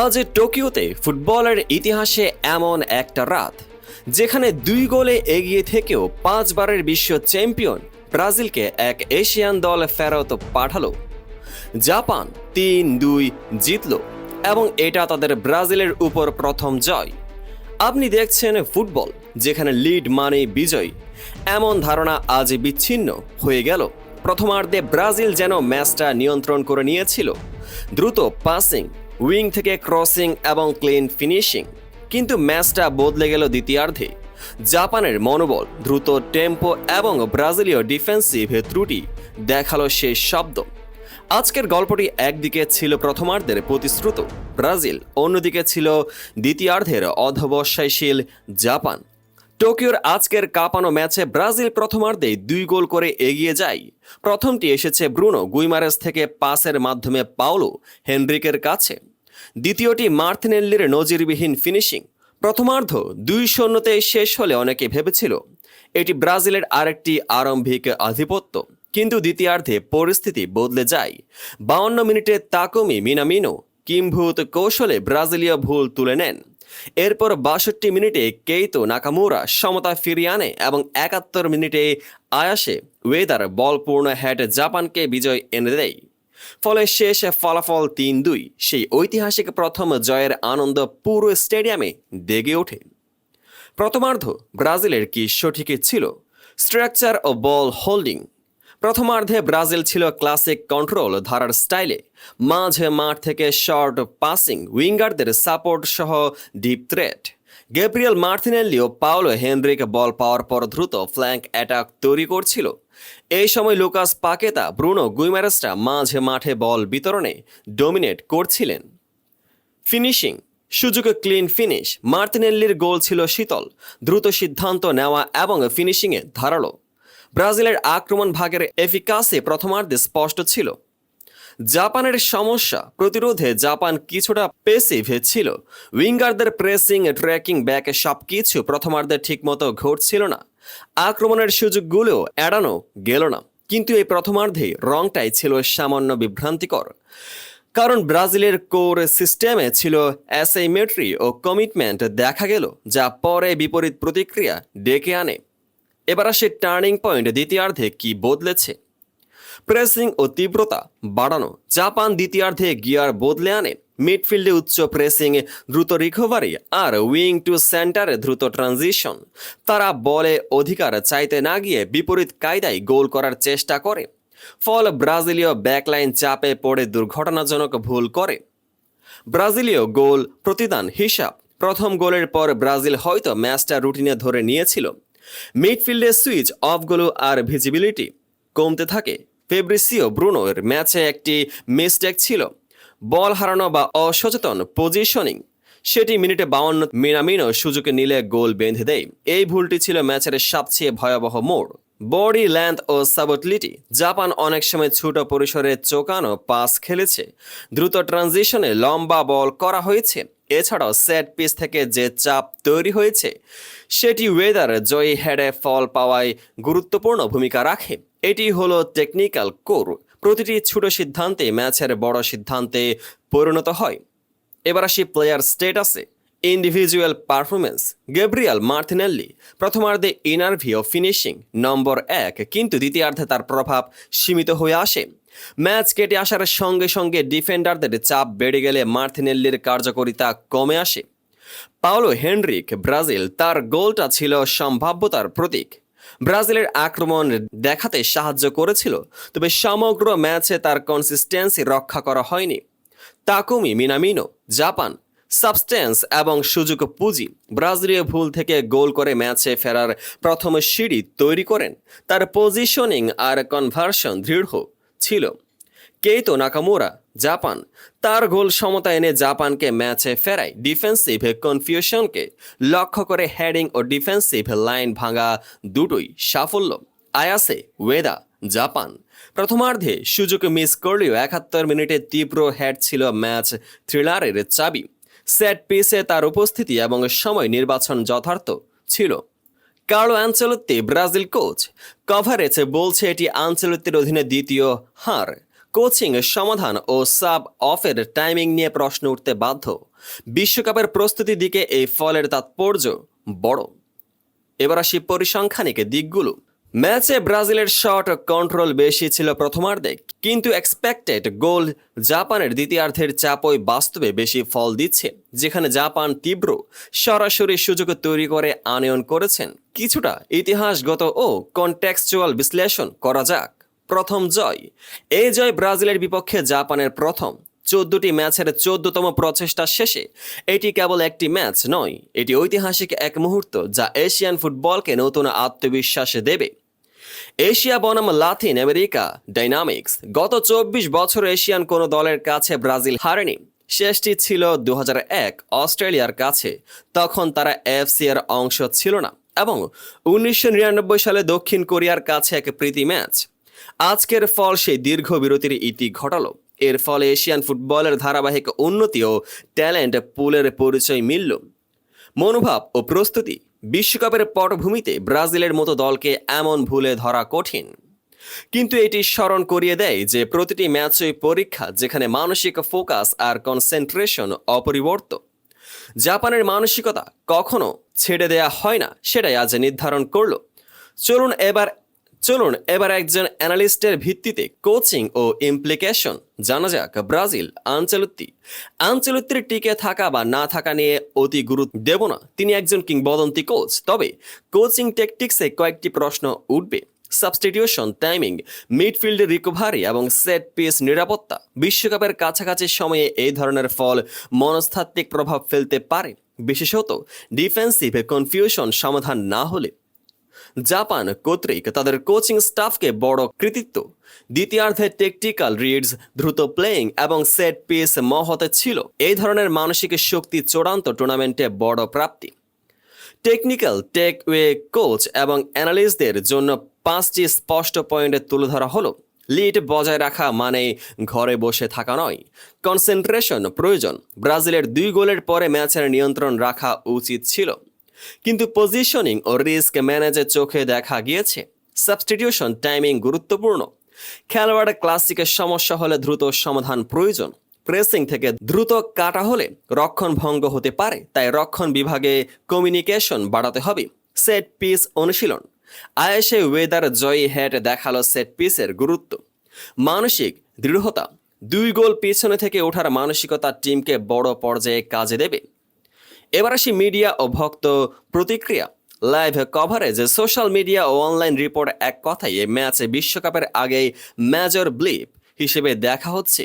আজ টোকিওতে ফুটবলের ইতিহাসে এমন একটা রাত, যেখানে দুই গোলে এগিয়ে থেকেও পাঁচবারের বিশ্ব চ্যাম্পিয়ন ব্রাজিলকে এক এশিয়ান দল ফেরত পাঠালো। জাপান তিন দুই জিতল এবং এটা তাদের ব্রাজিলের উপর প্রথম জয়। আপনি দেখছেন ফুটবল, যেখানে লিড মানে বিজয়। এমন ধারণা আজ বিচ্ছিন্ন হয়ে গেল। প্রথমার্ধে ব্রাজিল যেন ম্যাচটা নিয়ন্ত্রণ করে নিয়েছিল। দ্রুত পাসিং উইং থেকে ক্রসিং এবং ক্লিন ফিনিশিং। কিন্তু ম্যাচটা বদলে গেল দ্বিতীয়ার্ধে। জাপানের মনোবল, দ্রুত টেম্পো এবং ব্রাজিলীয় ডিফেন্সিভ ত্রুটি দেখাল শেষ শব্দ। আজকের গল্পটি একদিকে ছিল প্রথমার্ধের প্রতিশ্রুত, ব্রাজিল অন্যদিকে ছিল দ্বিতীয়ার্ধের অধ্যবসায়শীল জাপান। টোকিওর আজকের কাঁপানো ম্যাচে ব্রাজিল প্রথমার্ধে দুই গোল করে এগিয়ে যায়। প্রথমটি এসেছে ব্রুনো গুইমারেস থেকে পাসের মাধ্যমে পাওলো হেনরিকের কাছে। দ্বিতীয়টি মার্থিনেল্লির নজিরবিহীন ফিনিশিং। প্রথমার্ধ দুই শূন্যতে শেষ হলে অনেকে ভেবেছিল এটি ব্রাজিলের আরেকটি আরম্ভিক আধিপত্য। কিন্তু দ্বিতীয়ার্ধে পরিস্থিতি বদলে যায়। বাউন্ন মিনিটে তাকমি মিনামিনো কিম্ভূত কৌশলে ব্রাজিলীয় ভুল তুলে নেন। এরপর বাষট্টি মিনিটে কেইতো নাকামুরা সমতা ফিরিয়ে আনে এবং একাত্তর মিনিটে আয়াসে ওয়েদার বলপূর্ণ হ্যাট জাপানকে বিজয় এনে দেয়। ফলে শেষ ফলাফল তিন দুই। সেই ঐতিহাসিক প্রথম জয়ের আনন্দ পুরো স্টেডিয়ামে দেগে ওঠে। প্রথমার্ধ ব্রাজিলের কি সঠিকই ছিল? স্ট্রাকচার ও বল হোল্ডিং। প্রথমার্ধে ব্রাজিল ছিল ক্লাসিক কন্ট্রোল ধারার স্টাইলে। মাঝে মাঠ থেকে শর্ট পাসিং, উইঙ্গারদের সাপোর্ট সহ ডিপ থ্রেট। গ্যাব্রিয়েল মার্থিনেল্লি ও পাওলো হেনরিক বল পাওয়ার পর দ্রুত ফ্ল্যাঙ্ক অ্যাটাক তৈরি করছিল। এই সময় লুকাস পাকেতা, ব্রুনো গুইমারেসরা মাঝে মাঠে বল বিতরণে ডোমিনেট করছিলেন। ফিনিশিং, সুযোগে ক্লিন ফিনিশ, মার্তিনেল্লির গোল ছিল শীতল, দ্রুত সিদ্ধান্ত নেওয়া এবং ফিনিশিংয়ে ধারালো। ব্রাজিলের আক্রমণ ভাগের এফিকাসে প্রথমার্ধে স্পষ্ট ছিল। জাপানের সমস্যা, প্রতিরোধে জাপান কিছুটা পেসিভ ছিল। উইঙ্গারদের প্রেসিং, ট্র্যাকিং ব্যাক সবকিছু প্রথমার্ধে ঠিকমতো ঘটছিল না। আক্রমণের সুযোগগুলো এড়ানো গেল না। কিন্তু এই প্রথমার্ধে রংটাই ছিল সামান্য বিভ্রান্তিকর। কারণ ব্রাজিলের কোর সিস্টেমে ছিল অ্যাসাইমেট্রি ও কমিটমেন্ট দেখা গেল, যা পরে বিপরীত প্রতিক্রিয়া ডেকে আনে। এবার আসে টার্নিং পয়েন্ট দ্বিতীয়ার্ধে কি বদলেছে? প্রেসিং ও তীব্রতা বাড়ানো। জাপান দ্বিতীয়ার্ধে গিয়ার বদলে আনে। মিডফিল্ডে উচ্চ প্রেসিং দ্রুত রিকভারি আর উইং টু সেন্টারে দ্রুত ট্রানজিশন তারা বলে অধিকার চাইতে না গিয়ে বিপরীত কায়দায় গোল করার চেষ্টা করে। ফল ব্রাজিলীয় ব্যাকলাইন চাপে পড়ে দুর্ঘটনাজনক ভুল করে। ব্রাজিলীয় গোল প্রতিদান হিসাব। প্রথম গোলের পর ব্রাজিল হয়তো ম্যাচটা রুটিনে ধরে নিয়েছিল। মিডফিল্ডে সুইচ অফগুলো আর ভিজিবিলিটি কমতে থাকে। ফেব্রিসিও ব্রুনোর ম্যাচে একটি মিস্টেক ছিল। বল হারানো বা অসচেতন পজিশনিং, সেটি মিনিটে বাউন্ন মিনামিনো সুযোগে নিলে গোল বেঁধে দেয়। এই ভুলটি ছিল ম্যাচের সবচেয়ে ভয়াবহ মোড়। বডি ল্যান্থ ও সাবটলিটি, জাপান অনেক সময় ছোট পরিসরে চোকানো পাস খেলেছে। দ্রুত ট্রানজিশনে লম্বা বল করা হয়েছে। এছাড়াও সেট পিস থেকে যে চাপ তৈরি হয়েছে, সেটি ওয়েদার জয়ী হেডে ফল পাওয়ায় গুরুত্বপূর্ণ ভূমিকা রাখে। এটি হলো টেকনিক্যাল কোর প্রতিটি ছোট সিদ্ধান্তে, ম্যাচের বড় সিদ্ধান্তে পরিণত হয়। এবার আসি প্লেয়ার স্টেটাসে ইন্ডিভিজুয়াল পারফরমেন্স গ্যাব্রিয়াল মার্থিনেল্লি প্রথমার্ধে ইনারভি ও ফিনিশিং নম্বর এক। কিন্তু দ্বিতীয়ার্ধে তার প্রভাব সীমিত হয়ে আসে। ম্যাচ কেটে আসার সঙ্গে সঙ্গে ডিফেন্ডারদের চাপ বেড়ে গেলে মার্থিনেল্লির কার্যকারিতা কমে আসে। পাওলো হেনরিক ব্রাজিল তার গোলটা ছিল সম্ভাব্যতার প্রতীক। ব্রাজিলের আক্রমণ দেখাতে সাহায্য করেছিল, তবে সমগ্র ম্যাচে তার কনসিস্টেন্সি রক্ষা করা হয়নি। তাকুমি, মিনামিনো, জাপান সাবস্টেন্স এবং সুযোগ পুঁজি ব্রাজিলীয় ভুল থেকে গোল করে ম্যাচে ফেরার প্রথম সিঁড়ি তৈরি করেন। তার পজিশনিং আর কনভার্সন দৃঢ় ছিল। Keito Nakamura, Japan. তার গোল সমতা এনে জাপানকে ম্যাচে ফেরায় ডিফেন্সিভ কনফিউশনকে। লক্ষ্য করে হেডিং ও ডিফেন্সিভ লাইন ভাঙা দুটোই সাফল্য। Ayase Ueda, Japan. প্রথমার্ধে সুযোগ মিস করলেও একাত্তর মিনিটে তীব্র হেড ছিল ম্যাচ থ্রিলারের চাবি। সেট পিসে তার উপস্থিতি এবং সময় নির্বাচন যথার্থ ছিল। Carlo Ancelotti Brazil coach. Coverage বলছে এটি আঞ্চলত্তির অধীনে দ্বিতীয় হার। কোচিং সমাধান ও সাব অফের টাইমিং নিয়ে প্রশ্ন উঠতে বাধ্য। বিশ্বকাপের প্রস্তুতির দিকে এই ফলের তাৎপর্য বড়। এবার আসি পরিসংখ্যানিক দিকগুলো। ম্যাচে ব্রাজিলের শট কন্ট্রোল বেশি ছিল প্রথমার্ধে, কিন্তু এক্সপেক্টেড গোল জাপানের দ্বিতীয়ার্ধের চাপই বাস্তবে বেশি ফল দিচ্ছে, যেখানে জাপান তীব্র সরাসরি সুযোগ তৈরি করে আনয়ন করেছেন। কিছুটা ইতিহাসগত ও কনটেক্সচুয়াল বিশ্লেষণ করা যাক। প্রথম জয়। এই জয় ব্রাজিলের বিপক্ষে জাপানের প্রথম। চোদ্দটি ম্যাচের চোদ্দতম প্রচেষ্টা শেষে এটি কেবল একটি ম্যাচ নয়, এটি ঐতিহাসিক এক মুহূর্ত যা এশিয়ান ফুটবলকে নতুন আত্মবিশ্বাস দেবে। এশিয়া বনাম লাতিন আমেরিকা ডাইনামিক্স। গত চব্বিশ বছর এশিয়ান কোনো দলের কাছে ব্রাজিল হারেনি। শেষটি ছিল দু হাজার এক অস্ট্রেলিয়ার কাছে। তখন তারা এফসি এর অংশ ছিল না এবং উনিশশো নিরানব্বই সালে দক্ষিণ কোরিয়ার কাছে এক প্রীতি ম্যাচ। আজকের ফল সেই দীর্ঘ বিরতির ইতি ঘটালো। এর ফলে এশিয়ান ফুটবলের ধারাবাহিক উন্নতি ও ট্যালেন্ট পুলের পরিচয় মিলল। মনোভাব ও প্রস্তুতি বিশ্বকাপের পটভূমিতে ব্রাজিলের মতো দলকে এমন ভুলে ধরা কঠিন। কিন্তু এটি স্মরণ করিয়ে দেয় যে প্রতিটি ম্যাচই পরীক্ষা যেখানে মানসিক ফোকাস আর কনসেন্ট্রেশন অপরিবর্ত। জাপানের মানসিকতা কখনো ছেড়ে দেয়া হয় না, সেটাই আজ নির্ধারণ করল। চলুন এবার চলুন এবার একজন অ্যানালিস্টের ভিত্তিতে কোচিং ও ইমপ্লিকেশন। জানা যাক ব্রাজিল আঞ্চলত্তি আঞ্চলত্তির টিকে থাকা বা না থাকা নিয়ে অতি গুরুত্ব দেব না। তিনি একজন কিংবদন্তি কোচ। তবে কোচিং টেকটিক্সে কয়েকটি প্রশ্ন উঠবে। সাবস্টিটিউশন, টাইমিং মিডফিল্ডের রিকভারি এবং সেট পিস নিরাপত্তা। বিশ্বকাপের কাছাকাছি সময়ে এই ধরনের ফল মনস্তাত্ত্বিক প্রভাব ফেলতে পারে। বিশেষত ডিফেন্সিভ কনফিউশন সমাধান না হলে। জাপান কর্তৃক তাদের কোচিং স্টাফকে বড় কৃতিত্ব। দ্বিতীয়ার্ধে টেকটিক্যাল রিডস, দ্রুত প্লেয়িং এবং সেট পিস মহতে ছিল। এই ধরনের মানসিক শক্তি চূড়ান্ত টুর্নামেন্টে বড় প্রাপ্তি। টেকনিক্যাল টেক ওয়ে কোচ এবং অ্যানালিস্টদের জন্য পাঁচটি স্পষ্ট পয়েন্টে তুলে ধরা হলো। লিড বজায় রাখা মানে ঘরে বসে থাকা নয়। কনসেন্ট্রেশন প্রয়োজন। ব্রাজিলের দুই গোলের পরে ম্যাচের নিয়ন্ত্রণ রাখা উচিত ছিল। কিন্তু পজিশনিং ও রিস্ক ম্যানেজের চোখে দেখা গিয়েছে। সাবস্টিটিউশন টাইমিং গুরুত্বপূর্ণ। খেলোয়াড় ক্লাসিকের সমস্যা হলে দ্রুত সমাধান প্রয়োজন। প্রেসিং থেকে দ্রুত কাটা হলে রক্ষণ ভঙ্গ হতে পারে, তাই রক্ষণ বিভাগে কমিউনিকেশন বাড়াতে হবে। সেট পিস অনুশীলন। আয়েসে ওয়েদার জয়ী হেড দেখাল সেট পিসের গুরুত্ব। মানসিক দৃঢ়তা। দুই গোল পিছনে থেকে ওঠার মানসিকতা টিমকে বড় পর্যায়ে কাজে দেবে। এবার আসি মিডিয়া ও ভক্ত প্রতিক্রিয়া। লাইভ কভারেজ সোশ্যাল মিডিয়া ও অনলাইন রিপোর্ট এক কথায়, এই ম্যাচে বিশ্বকাপের আগেই মেজর ব্লিপ হিসেবে দেখা হচ্ছে।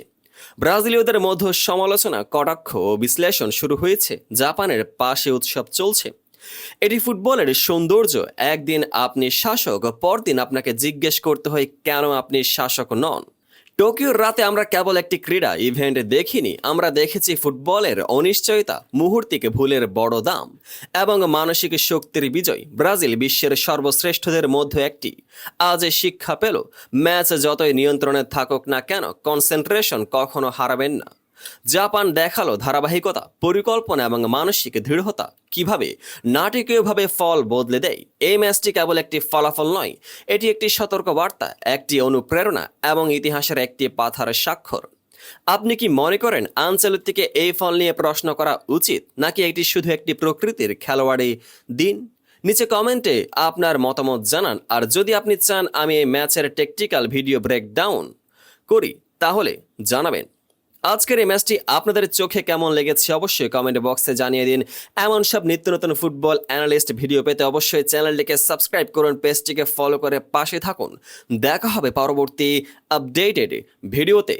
ব্রাজিলীয়দের মধ্যে সমালোচনা, কটাক্ষ ও বিশ্লেষণ শুরু হয়েছে। জাপানের পাশে উৎসব চলছে। এটি ফুটবলের সৌন্দর্য। একদিন আপনি শাসক, পরদিন আপনাকে জিজ্ঞেস করতে হয়, কেন আপনি শাসক নন? টোকিওর রাতে আমরা কেবল একটি ক্রীড়া ইভেন্ট দেখিনি, আমরা দেখেছি ফুটবলের অনিশ্চয়তা, মুহূর্তিকে ভুলের বড় দাম এবং মানসিক শক্তির বিজয়, ব্রাজিল বিশ্বের সর্বশ্রেষ্ঠদের মধ্যে একটি। আজ শিক্ষা পেল, ম্যাচ যতই নিয়ন্ত্রণে থাকুক না কেন, কনসেন্ট্রেশন কখনো হারাবেন না। জাপান দেখাল ধারাবাহিকতা, পরিকল্পনা এবং মানসিক দৃঢ়তা। কীভাবে? নাটকীয়ভাবে ফল বদলে দেয়? এই ম্যাচটি কেবল একটি ফলাফল নয়, এটি একটি সতর্ক বার্তা একটি অনুপ্রেরণা এবং ইতিহাসের একটি পাথার স্বাক্ষর। আপনি কি মনে করেন আঞ্চলিকটিকে এই ফল নিয়ে প্রশ্ন করা উচিত, নাকি এটি শুধু একটি প্রকৃতির খেলোয়াড়ি দিন? নিচে কমেন্টে আপনার মতামত জানান, আর যদি আপনি চান আমি এই ম্যাচের টেকটিক্যাল ভিডিও ব্রেকডাউন করি, তাহলে জানাবেন। আজকের এই ম্যাচটি আপনাদের চোখে কেমন লেগেছে অবশ্যই কমেন্ট বক্সে জানিয়ে দিন। এমন সব নিত্য নতুন ফুটবল অ্যানালিস্ট ভিডিও পেতে অবশ্যই চ্যানেলটিকে সাবস্ক্রাইব করুন পেজটিকে ফলো করে পাশে থাকুন। দেখা হবে পরবর্তী আপডেটেড ভিডিওতে